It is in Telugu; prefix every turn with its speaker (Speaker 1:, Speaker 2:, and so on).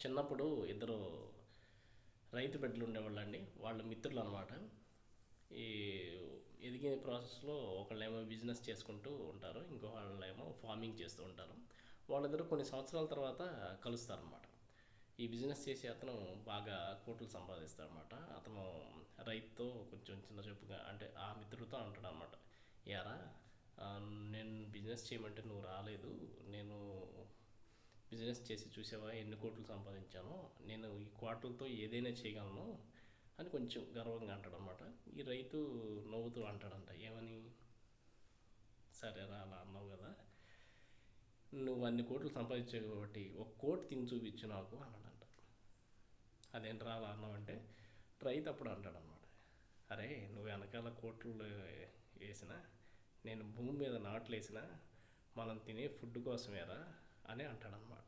Speaker 1: చిన్నప్పుడు ఇద్దరు రైతు బిడ్డలు ఉండేవాళ్ళండి. వాళ్ళ మిత్రులు అనమాట ఈ ఎదిగే ప్రాసెస్లో ఒకళ్ళేమో బిజినెస్ చేసుకుంటూ ఉంటారు ఇంకో వాళ్ళేమో ఫార్మింగ్ చేస్తూ ఉంటారు. వాళ్ళిద్దరూ కొన్ని సంవత్సరాల తర్వాత కలుస్తారనమాట ఈ బిజినెస్ చేసే అతను బాగా కోట్లు సంపాదిస్తాడనమాట అతను రైతుతో కొంచెం చిన్న చూపుగా అంటే ఆ మిత్రుడితో అంటాడు అనమాట యారా నేను బిజినెస్ చేయమంటే నువ్వు రాలేదు. నేను బిజినెస్ చేసి చూసావా ఎన్ని కోట్లు సంపాదించాను నేను ఈ కోట్లతో ఏదైనా చేయగలను అని కొంచెం గర్వంగా అంటాడనమాట ఈ రైతు నవ్వుతూ అంటాడంట ఏమని? సరే రా అలా అన్నావు కదా నువ్వు అన్ని కోట్లు సంపాదించావు కాబట్టి ఒక కోటి తిని చూపించు నాకు అన్నాడంట. అదేం అలా అన్నావంటే రైతు అప్పుడు అంటాడనమాట అరే నువ్వు వెనకాల కోట్లు వేసిన నేను భూమి మీద నాట్లు వేసిన మనం తినే ఫుడ్ కోసమేరా అని అంటాడనమాట